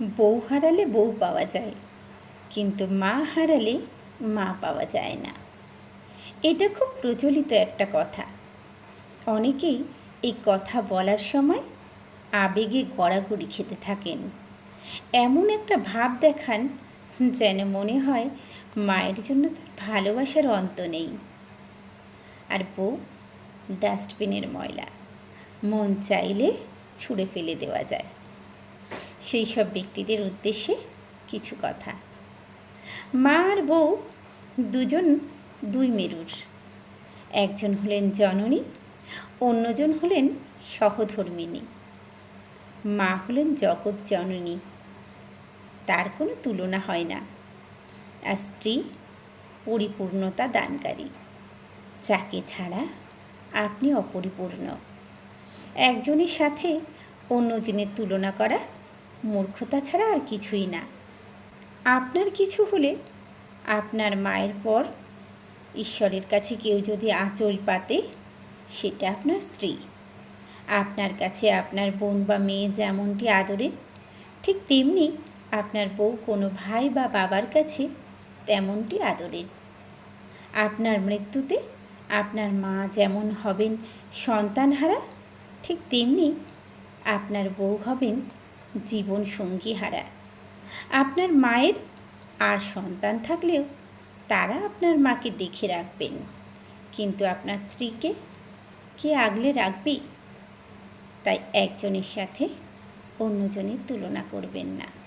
বউ হারালে বউ পাওয়া যায়, কিন্তু মা হারালে মা পাওয়া যায় না। এটা খুব প্রচলিত একটা কথা। অনেকেই এই কথা বলার সময় আবেগে গড়াগড়ি খেতে থাকেন। এমন একটা ভাব দেখান যেন মনে হয় মায়ের জন্য তার ভালোবাসার অন্ত নেই। আর বউ ডাস্টবিনের ময়লা, মন চাইলে ছুঁড়ে ফেলে দেওয়া যায়। সেই সব ব্যক্তিদের উদ্দেশ্যে কিছু কথা। মা আর বউ দুজন দুই মেরুর। একজন হলেন জননী, অন্যজন হলেন সহধর্মিনী। মা হলেন জগৎ জননী। তার কোনো তুলনা হয় না। আর স্ত্রী পরিপূর্ণতা দানকারী। যাকে ছাড়া আপনি অপরিপূর্ণ। একজনের সাথে অন্যজনের তুলনা করা মূর্খতা ছাড়া আর কিছুই না। আপনার কিছু হলে আপনার মায়ের পর ঈশ্বরের কাছে কেউ যদি আঁচল পাতে, সেটা আপনার স্ত্রী। আপনার কাছে আপনার বোন বা মেয়ে যেমনটি আদরের, ঠিক তেমনি আপনার বউ কোনো ভাই বা বাবার কাছে তেমনটি আদরের। আপনার মৃত্যুতে আপনার মা যেমন হবেন সন্তানহারা, ঠিক তেমনি আপনার বউ হবেন জীবন সঙ্গী হারা। আপনার মায়ের আর সন্তান থাকলেও তারা আপনার মাকে দেখে রাখবেন। কিন্তু আপনার স্ত্রীকে কে আগলে রাখবেই? তাই একজনের সাথে অন্যজনের তুলনা করবেন না।